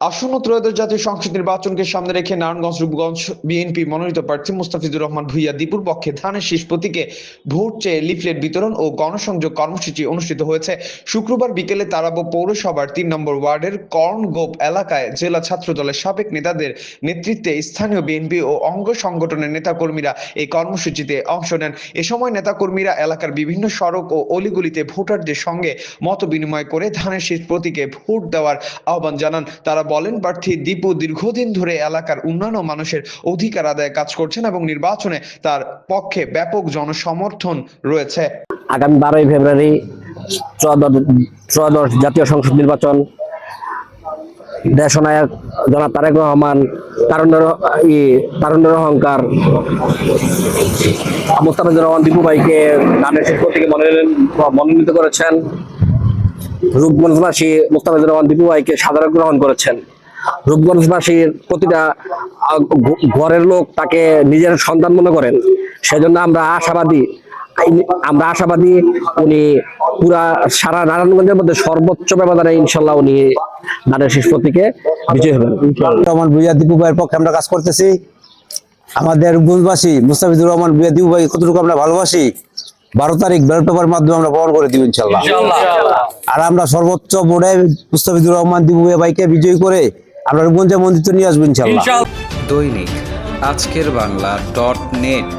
আসন্ন ত্রয়োদশ জাতীয় সংসদ নির্বাচনকে সামনে রেখে নারায়ণগঞ্জ, রূপগঞ্জ, বিএনপি, মনোনীত প্রার্থী মুস্তাফিজুর রহমান ভুইয়া দীপুর পক্ষে ধানের শীষ প্রতীকে ভোট চেয়ে লিফলেট বিতরণ ও গণসংযোগ কর্মসূচি অনুষ্ঠিত হয়েছে। শুক্রবার বিকেলে তারাবো পৌরসভার তিন নম্বর ওয়ার্ডের কর্ণগোপ এলাকায় জেলা ছাত্র দলের সাবেক নেতাদের নেতৃত্বে স্থানীয় বিএনপি ও অঙ্গ সংগঠনের নেতাকর্মীরা এই কর্মসূচিতে অংশ নেন। এ সময় নেতাকর্মীরা এলাকার বিভিন্ন সড়ক ও অলিগুলিতে ভোটারদের সঙ্গে মত বিনিময় করে ধানের শীষ প্রতীকে ভোট দেওয়ার আহ্বান জানান। তারা বলেন, প্রার্থী দীপু দীর্ঘদিন ধরে এলাকার উন্নয়ন ও মানুষের অধিকার আদায়ে কাজ করছেন এবং নির্বাচনে তার পক্ষে ব্যাপক জনসমর্থন রয়েছে। আগামী বারোই ফেব্রুয়ারি ত্রয়োদশ জাতীয় সংসদ নির্বাচন। দেশনায়ক জনাব তারেক রহমান তারুণ্যের অহংকার মোস্তাফিজুর রহমান দীপু ভাইকে ধানের শীষ থেকে মনোনীত করেছেন। রূপগঞ্জবাসী মোস্তাফিজুর রহমান দীপু ভাইকে সাধারণ গ্রহণ করেছেন। রূপগঞ্জবাসীর প্রতিটা ঘরের লোক তাকে নিজের সন্তান মনে করেন। সেজন্য আমরা আশাবাদী আমরা আশাবাদী উনি পুরা সারা নারায়ণগঞ্জের মধ্যে সর্বোচ্চ ব্যবধানে ইনশাল্লাহ উনি ধানের শীষ প্রতীকে বিজয় হবেন। রহমান ভুইয়া দীপু ভাইয়ের পক্ষে আমরা কাজ করতেছি। আমাদের গুলবাসী মুস্তাফিজুর রহমান ভুইয়া দীপু ভাই কতটুকু আমরা ভালোবাসি? বারো তারিখ ব্যালট পেপার মাধ্যমে আমরা বহন করে দিব ইনশাল্লাহ। আর আমরা সর্বোচ্চ বোর্ডে মুস্তাফিজুর রহমান ভাইয়া ভাইকে বিজয়ী করে আমরা রূপগঞ্জের মন্দির নিয়ে আসব ইনশাল্লাহ। দৈনিক আজকের বাংলা ডট নেট।